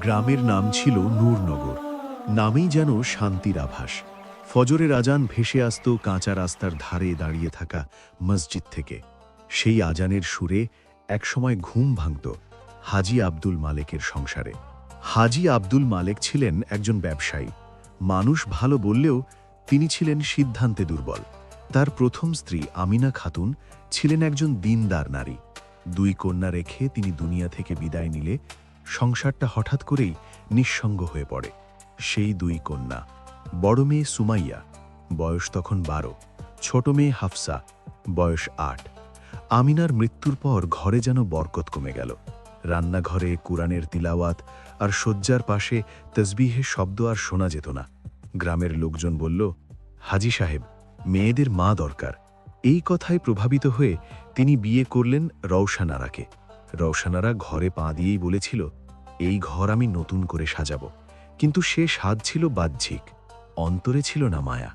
গ্রামের নাম ছিল নূরনগর। নামেই যেন শান্তির আভাস। ফজরের আজান ভেসে আসত কাঁচা রাস্তার ধারে দাঁড়িয়ে থাকা মসজিদ থেকে। সেই আজানের সুরে একসময় ঘুম ভাঙত হাজি আব্দুল মালেকের সংসারে। হাজি আব্দুল মালেক ছিলেন একজন ব্যবসায়ী। মানুষ ভালো বললেও তিনি ছিলেন সিদ্ধান্তে দুর্বল। তার প্রথম স্ত্রী আমিনা খাতুন ছিলেন একজন দিনদার নারী। দুই কন্যা রেখে তিনি দুনিয়া থেকে বিদায় নিলে সংসারটা হঠাৎ করেই নিঃসঙ্গ হয়ে পড়ে। সেই দুই কন্যা, বড় মেয়ে সুমাইয়া, বয়স তখন বারো, ছোট মেয়ে হাফসা, বয়স আট। আমিনার মৃত্যুর পর ঘরে যেন বরকত কমে গেল। রান্নাঘরে কুরআনের তিলাওয়াত আর শয্যার পাশে তসবিহের শব্দ আর শোনা যেত না। গ্রামের লোকজন বলল, হাজি সাহেব, মেয়েদের মা দরকার। এই কথায় প্রভাবিত হয়ে তিনি বিয়ে করলেন রওশানারাকে। রওশানারা ঘরে পা দিয়েই বলেছিল, এই ঘর আমি নতুন করে সাজাব। কিন্তু সে স্বাদ ছিল বাহ্যিক, অন্তরে ছিল না মায়া।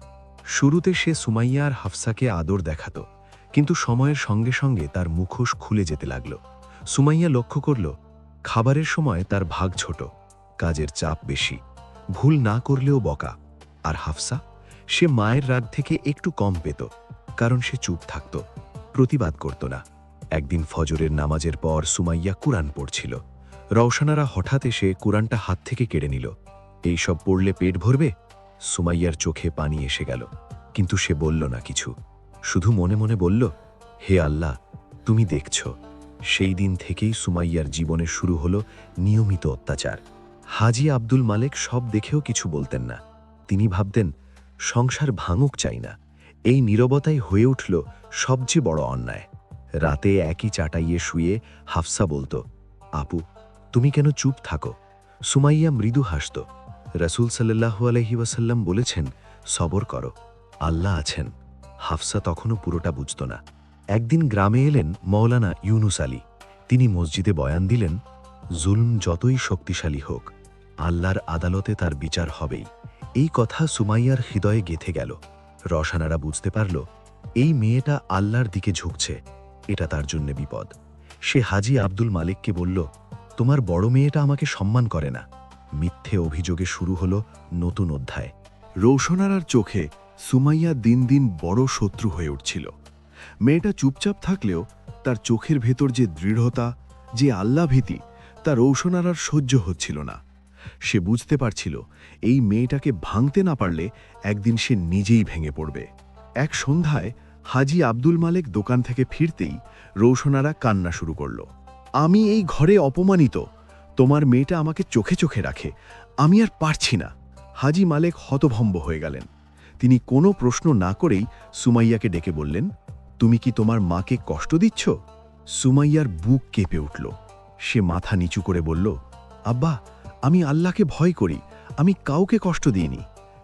শুরুতে সে সুমাইয়া আর হাফসাকে আদর দেখাত, কিন্তু সময়ের সঙ্গে সঙ্গে তার মুখোশ খুলে যেতে লাগল। সুমাইয়া লক্ষ্য করল, খাবারের সময় তার ভাগ ছোট, কাজের চাপ বেশি, ভুল না করলেও বকা। আর হাফসা, সে মায়ের রাগ থেকে একটু কম পেত, কারণ সে চুপ থাকত, প্রতিবাদ করত না। একদিন ফজরের নামাজের পর সুমাইয়া কুরআন পড়ছিল। রওশানারা হঠাৎ এসে কুরআনটা হাত থেকে কেড়ে নিল। এইসব পড়লে পেট ভরবে? সুমাইয়ার চোখে পানি এসে গেল। কিন্তু সে বলল না কিছু। শুধু মনে মনে বলল, হে আল্লাহ, তুমি দেখছ, সেই দিন থেকেই সুমাইয়ার জীবনে শুরু হলো নিয়মিত অত্যাচার। হাজি আব্দুল মালেক সব দেখেও কিছু বলতেন না। তিনি ভাবতেন, সংসার ভাঙুক চাই না। এই নীরবতাই হয়ে উঠল সবচেয়ে বড় অন্যায়। রাতে একই চাটাইয়ে শুয়ে হাফসা বলতো, আপু, তুমি কেন চুপ থাকো? সুমাইয়া মৃদু হাসত, রসুল সাল্লাহু আলহি ওয়াসাল্লাম বলেছেন, সবর করো, আল্লাহ আছেন। হাফসা তখনও পুরোটা বুঝত না। একদিন গ্রামে এলেন মৌলানা ইউনুস আলী। তিনি মসজিদে বয়ান দিলেন, জুলম যতই শক্তিশালী হোক, আল্লাহর আদালতে তার বিচার হবেই। এই কথা সুমাইয়ার হৃদয়ে গেথে গেল। রসানারা বুঝতে পারল, এই মেয়েটা আল্লাহর দিকে ঝুঁকছে। এটা তার জন্য বিপদ। সে হাজি আব্দুল মালিককে বলল, তোমার বড় মেয়েটা আমাকে সম্মান করে না। মিথ্যে অভিযোগে শুরু হল নতুন অধ্যায়। রৌশনারার চোখে সুমাইয়া দিন দিন বড় শত্রু হয়ে উঠছিল। মেয়েটা চুপচাপ থাকলেও তার চোখের ভেতর যে দৃঢ়তা, যে আল্লাভীতি, তা রৌশনারার সহ্য হচ্ছিল না। সে বুঝতে পারছিল, এই মেয়েটাকে ভাঙতে না পারলে একদিন সে নিজেই ভেঙে পড়বে। এক সন্ধ্যায় হাজি আব্দুল মালেক দোকান থেকে ফিরতেই রৌশনারা কান্না শুরু করল। আমি এই ঘরে অপমানিত। তোমার মেয়েটা আমাকে চোখে চোখে রাখে। আমি আর পারছি না। হাজি মালেক হতভম্ব হয়ে গেলেন। তিনি কোনো প্রশ্ন না করেই সুমাইয়াকে ডেকে বললেন, তুমি কি তোমার মাকে কষ্ট দিচ্ছ? সুমাইয়ার বুক কেঁপে উঠল। সে মাথা নিচু করে বলল, আব্বা, আমি আল্লাহকে ভয় করি। আমি কাউকে কষ্ট দিইনি।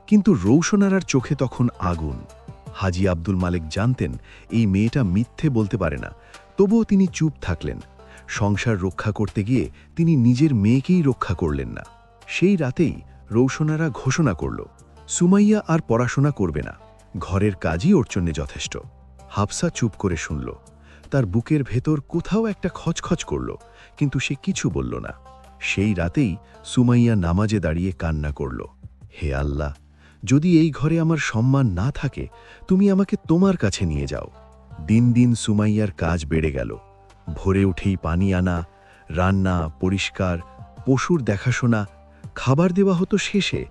কিন্তু রৌশনারার চোখে তখন আগুন। হাজি আব্দুল মালেক জানতেন এই মেয়েটা মিথ্যে বলতে পারে না। তবুও তিনি চুপ থাকলেন। সংসার রক্ষা করতে গিয়ে তিনি নিজের মেয়েকেই রক্ষা করলেন না। সেই রাতেই রৌশনারা ঘোষণা করল, সুমাইয়া আর পড়াশোনা করবে না। ঘরের কাজই ওর জন্যে যথেষ্ট। হাফসা চুপ করে শুনল। তার বুকের ভেতর কোথাও একটা খচখচ করল, কিন্তু সে কিছু বলল না। সেই রাতেই সুমাইয়া নামাজে দাঁড়িয়ে কান্না করল, হে আল্লাহ যদি এই ঘরে আমার সম্মান না থাকে, তুমি আমাকে তোমার কাছে নিয়ে যাও। দিন দিন সুমাইয়ার কাজ বেড়ে গেল। ভোরে উঠেই পানি আনা, রান্না, পরিষ্কার, পশুর দেখাশোনা, খাবার দেওয়া হতো শেষে,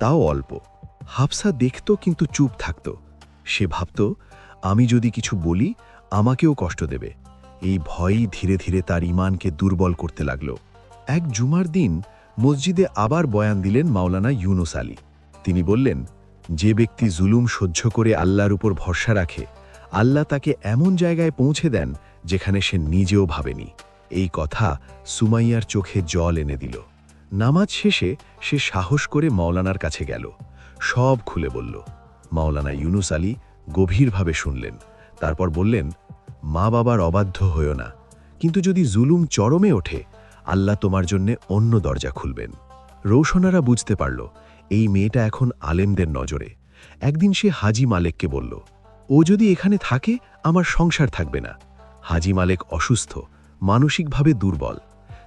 তাও অল্প। হাফসা দেখত কিন্তু চুপ থাকত। সে ভাবত, আমি যদি কিছু বলি, আমাকেও কষ্ট দেবে। এই ভয়ই ধীরে ধীরে তার ইমানকে দুর্বল করতে লাগল। এক জুমার দিন মসজিদে আবার বয়ান দিলেন মাওলানা ইউনুস আলী। তিনি বললেন, যে ব্যক্তি জুলুম সহ্য করে আল্লাহর উপর ভরসা রাখে, আল্লাহ তাকে এমন জায়গায় পৌঁছে দেন যেখানে সে নিজেও ভাবেনি। এই কথা সুমাইয়ার চোখে জল এনে দিল। নামাজ শেষে সে সাহস করে মাওলানার কাছে গেল। সব খুলে বলল। মাওলানা ইউনুস আলী গভীরভাবে শুনলেন। তারপর বললেন, মা বাবার অবাধ্য হইও না, কিন্তু যদি জুলুম চরমে ওঠে, আল্লাহ তোমার জন্যে অন্য দরজা খুলবেন। রৌশনারা বুঝতে পারল এই মেয়েটা এখন আলেমদের নজরে। একদিন সে হাজি মালেককে বলল, ও যদি এখানে থাকে, আমার সংসার থাকবে না। হাজি মালেক অসুস্থ, মানসিকভাবে দুর্বল।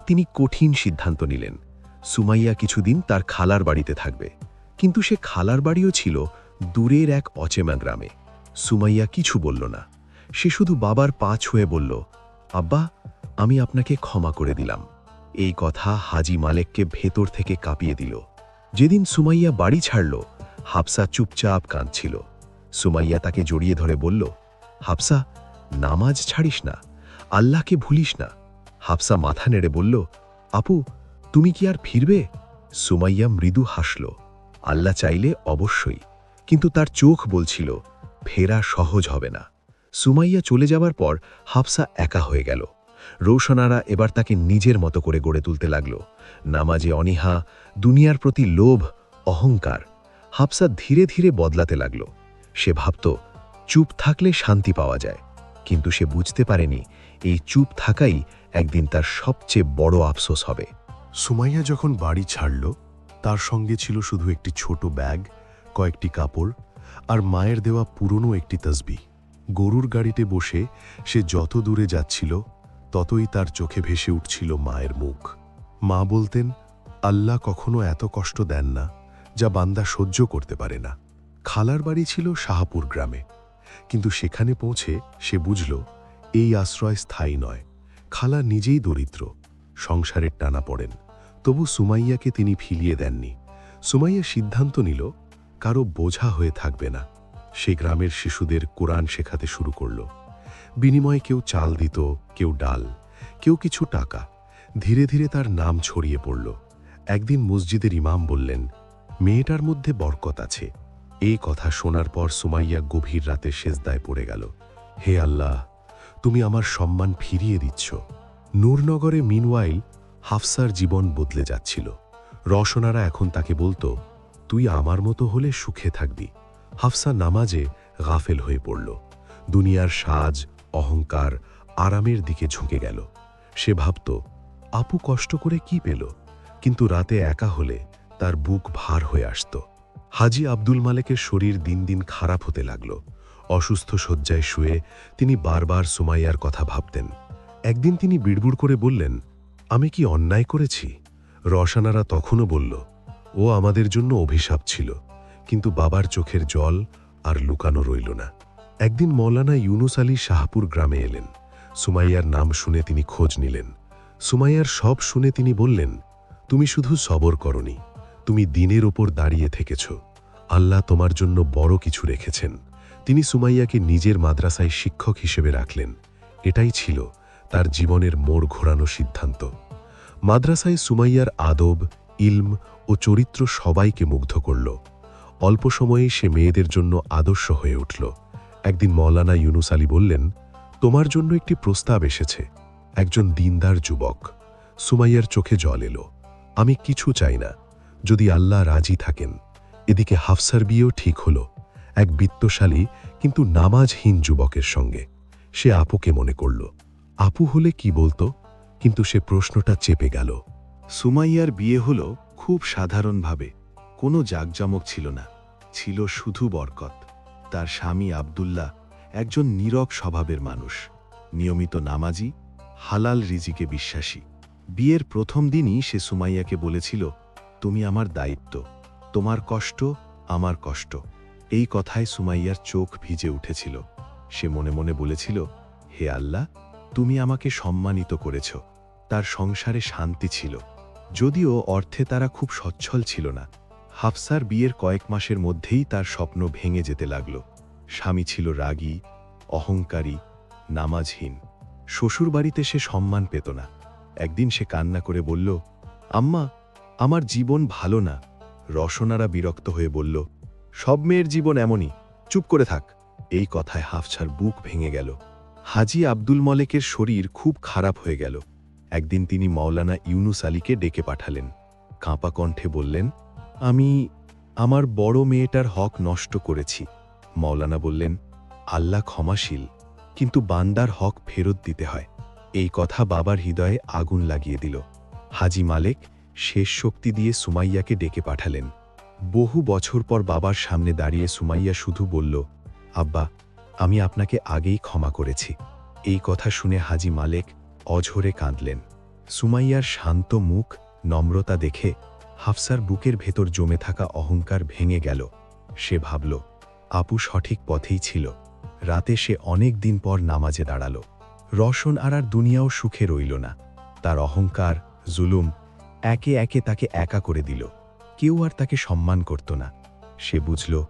তিনি কঠিন সিদ্ধান্ত নিলেন। সুমাইয়া কিছুদিন তার খালার বাড়িতে থাকবে। কিন্তু সে খালার বাড়িও ছিল দূরের এক অচেনা গ্রামে। সুমাইয়া কিছু বলল না। সে শুধু বাবার পা ছুঁয়ে বলল, আব্বা, আমি আপনাকে ক্ষমা করে দিলাম। এই কথা হাজি মালেককে ভেতর থেকে কাঁপিয়ে দিল। যেদিন সুমাইয়া বাড়ি ছাড়ল, হাফসা চুপচাপ কাঁদছিল। সুমাইয়া তাকে জড়িয়ে ধরে বলল, হাফসা, নামাজ ছাড়িস না, আল্লাহকে ভুলিস না। হাফসা মাথা নেড়ে বলল, আপু, তুমি কি আর ফিরবে? সুমাইয়া মৃদু হাসল, আল্লাহ চাইলে অবশ্যই, কিন্তু তার চোখ বলছিল, ফেরা সহজ হবে না। সুমাইয়া চলে যাবার পর হাফসা একা হয়ে গেল। রৌশনারা এবার তাকে নিজের মতো করে গড়ে তুলতে লাগল। নামাজে অনীহা, দুনিয়ার প্রতি লোভ, অহংকার, হাফসা ধীরে ধীরে বদলাতে লাগল। সে ভাবত, চুপ থাকলে শান্তি পাওয়া যায়। কিন্তু সে বুঝতে পারেনি, এই চুপ থাকাই একদিন তার সবচেয়ে বড় আফসোস হবে। সুমাইয়া যখন বাড়ি ছাড়ল, তার সঙ্গে ছিল শুধু একটি ছোট ব্যাগ, কয়েকটি কাপড় আর মায়ের দেওয়া পুরনো একটি তসবি। গরুর গাড়িতে বসে সে যত দূরে যাচ্ছিল ততই তার চোখে ভেসে উঠছিল মায়ের মুখ। মা বলতেন, আল্লাহ কখনো এত কষ্ট দেন না, যা বান্দা সহ্য করতে পারে না। খালার বাড়ি ছিল শাহাপুর গ্রামে। কিন্তু সেখানে পৌঁছে সে বুঝল, এই আশ্রয় স্থায়ী নয়। খালা নিজেই দরিদ্র, সংসারের টানা পড়েন। তবু সুমাইয়াকে তিনি ফিলিয়ে দেননি। সুমাইয়া সিদ্ধান্ত নিল, কারও বোঝা হয়ে থাকবে না। সে গ্রামের শিশুদের কোরআন শেখাতে শুরু করল। বিনিময়ে কেউ চাল দিত, কেউ ডাল, কেউ কিছু টাকা। ধীরে ধীরে তার নাম ছড়িয়ে পড়ল। একদিন মসজিদের ইমাম বললেন, মেয়েটার মধ্যে বরকত আছে। এই কথা শোনার পর সুমাইয়া গভীর রাতে সেজদায় পড়ে গেল। হে আল্লাহ, তুমি আমার সম্মান ফিরিয়ে দিচ্ছ। নূরনগরে মিনওয়াইল হাফসার জীবন বদলে যাচ্ছিল। রসনারা এখন তাকে বলতো, তুই আমার মতো হলে সুখে থাকবি। হাফসা নামাজে গাফেল হয়ে পড়ল। দুনিয়ার সাজ অহংকার আরামের দিকে ঝুঁকে গেল। সে ভাবত, আপু কষ্ট করে কি পেল? কিন্তু রাতে একা হলে তার বুক ভার হয়ে আসত। হাজি আব্দুল মালেকের শরীর দিন দিন খারাপ হতে লাগল। অসুস্থ শয্যায় শুয়ে তিনি বারবার সুমাইয়ার কথা ভাবতেন। একদিন তিনি বিড়বুড় করে বললেন, আমি কি অন্যায় করেছি? রসানারা তখনও বলল, ও আমাদের জন্য অভিশাপ ছিল, কিন্তু বাবার চোখের জল আর লুকানো রইল না। একদিন মৌলানা ইউনুস আলী শাহপুর গ্রামে এলেন। সুমাইয়ার নাম শুনে তিনি খোঁজ নিলেন। সুমাইয়ার সব শুনে তিনি বললেন, তুমি শুধু সবর করনি, তুমি দিনের ওপর দাঁড়িয়ে থেকেছ। আল্লাহ তোমার জন্য বড় কিছু রেখেছেন। তিনি সুমাইয়াকে নিজের মাদ্রাসায় শিক্ষক হিসেবে রাখলেন। এটাই ছিল তার জীবনের মোড় ঘোরানো সিদ্ধান্ত। মাদ্রাসায় সুমাইয়ার আদব, ইলম ও চরিত্র সবাইকে মুগ্ধ করল। অল্প সময়েই সে মেয়েদের জন্য আদর্শ হয়ে উঠল। একদিন মৌলানা ইউনুস আলী বললেন, তোমার জন্য একটি প্রস্তাব এসেছে। একজন দিনদার যুবক। সুমাইয়ার চোখে জল এলো। আমি কিছু চাই না। যদি আল্লাহ রাজি থাকেন। এদিকে হাফসার বিয়েও ঠিক হলো। এক বিত্তশালী, কিন্তু নামাজহীন যুবকের সঙ্গে। সে আপুকে মনে করল। আপু হলে কি বলতো? কিন্তু সে প্রশ্নটা চেপে গেল। সুমাইয়ার বিয়ে হল খুব সাধারণভাবে। কোনো জাকজমক ছিল না। ছিল শুধু বরকত। তার স্বামী আবদুল্লাহ একজন নীরব স্বভাবের মানুষ। নিয়মিত নামাজি, হালাল রিজিকে বিশ্বাসী। বিয়ের প্রথম দিনই সে সুমাইয়াকে বলেছিল, তুমি আমার দায়িত্ব। তোমার কষ্ট, আমার কষ্ট। এই কথায় সুমাইয়ার চোখ ভিজে উঠেছিল। সে মনে মনে বলেছিল, হে আল্লাহ, তুমি আমাকে সম্মানিত করেছ। তার সংসারে শান্তি ছিল। যদিও অর্থে তারা খুব সচ্ছল ছিল না। হাফসার বিয়ের কয়েক মাসের মধ্যেই তার স্বপ্ন ভেঙে যেতে লাগল। স্বামী ছিল রাগী, অহংকারী, নামাজহীন। শ্বশুরবাড়িতে সে সম্মান পেত না। একদিন সে কান্না করে বলল, আম্মা, আমার জীবন ভালো না। রসনারা বিরক্ত হয়ে বলল, সব মেয়ের জীবন এমনই। চুপ করে থাক। এই কথায় হাফসার বুক ভেঙে গেল। হাজি আব্দুল মলেকের শরীর খুব খারাপ হয়ে গেল। একদিন তিনি মৌলানা ইউনুস আলীকে ডেকে পাঠালেন। কাঁপা কণ্ঠে বললেন আমি আমার বড় মেয়েটার হক নষ্ট করেছি। মৌলানা বললেন, আল্লাহ ক্ষমাশীল, কিন্তু বান্দার হক ফেরত দিতে হয়। এই কথা বাবার হৃদয়ে আগুন লাগিয়ে দিল। হাজি মালেক শেষ শক্তি দিয়ে সুমাইয়াকে ডেকে পাঠালেন। বহু বছর পর বাবার সামনে দাঁড়িয়ে সুমাইয়া শুধু বলল, আব্বা, আমি আপনাকে আগেই ক্ষমা করেছি। এই কথা শুনে হাজি মালেক অঝরে কাঁদলেন। সুমাইয়ার শান্ত মুখ, নম্রতা দেখে হাফসার বুকের ভেতর জমে থাকা অহংকার ভেঙে গেল। সে ভাবল, আপু সঠিক পথেই ছিল। রাতে সে অনেক দিন পর নামাজে দাঁড়াল। রসন আর আর দুনিয়াও সুখে রইল না। তার অহংকার, জুলুম একে একে তাকে একা করে দিল। কেউ আর তাকে সম্মান করত না। সে বুঝল,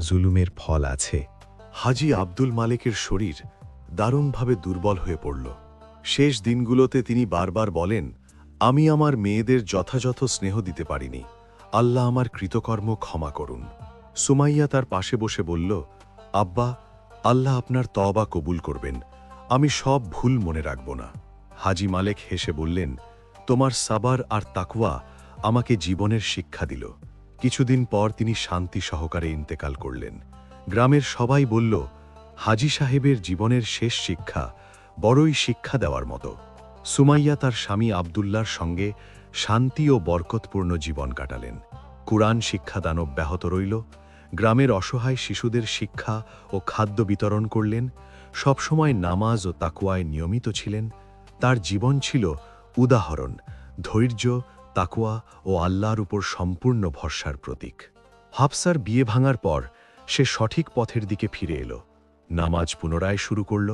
জুলুমের ফল আছে। হাজি আব্দুল মালিকের শরীর দারুণভাবে দুর্বল হয়ে পড়ল। শেষ দিনগুলোতে তিনি বারবার বলেন আমি আমার মেয়েদের যথাযথ স্নেহ দিতে পারিনি। আল্লাহ আমার কৃতকর্ম ক্ষমা করুন। সুমাইয়া তার পাশে বসে বলল, আব্বা, আল্লাহ আপনার তবা কবুল করবেন। আমি সব ভুল মনে রাখব না। হাজি মালেক হেসে বললেন, তোমার সাবার আর তাকুয়া আমাকে জীবনের শিক্ষা দিল। কিছুদিন পর তিনি শান্তি সহকারে ইন্তেকাল করলেন। গ্রামের সবাই বলল, হাজি সাহেবের জীবনের শেষ শিক্ষা বড়ই শিক্ষা দেওয়ার মতো। সুমাইয়া তার স্বামী আবদুল্লার সঙ্গে শান্তি ও বরকতপূর্ণ জীবন কাটালেন। কুরআন শিক্ষাদান অব্যাহত রইল, গ্রামের অসহায় শিশুদের শিক্ষা ও খাদ্য বিতরণ করলেন, সবসময় নামাজ ও তাকুয়ায় নিয়মিত ছিলেন, তার জীবন ছিল উদাহরণ, ধৈর্য তাকুয়া ও আল্লাহর উপর সম্পূর্ণ ভরসার প্রতীক। হাফসার বিয়ে ভাঙার পর সে সঠিক পথের দিকে ফিরে এলো, নামাজ পুনরায় শুরু করল,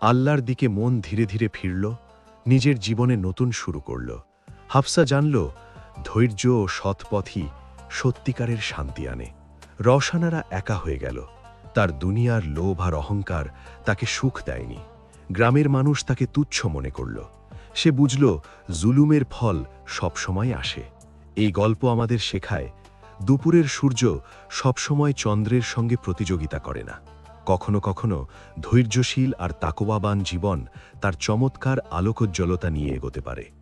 আল্লাহর দিকে মন ধীরে ধীরে ফিরল নিজের জীবনে নতুন শুরু করল। হাফসা জানল, ধৈর্য ও সৎপথই সত্যিকারের শান্তি আনে। রসানারা একা হয়ে গেল। তার দুনিয়ার লোভ আর অহংকার তাকে সুখ দেয়নি। গ্রামের মানুষ তাকে তুচ্ছ মনে করল। সে বুঝল, জুলুমের ফল সবসময় আসে। এই গল্প আমাদের শেখায়, দুপুরের সূর্য সবসময় চন্দ্রের সঙ্গে প্রতিযোগিতা করে না। কখনো কখনো ধৈর্যশীল আর তাকোয়াবান জীবন তার চমৎকার আলোকোজ্জ্বলতা নিয়ে এগোতে পারে।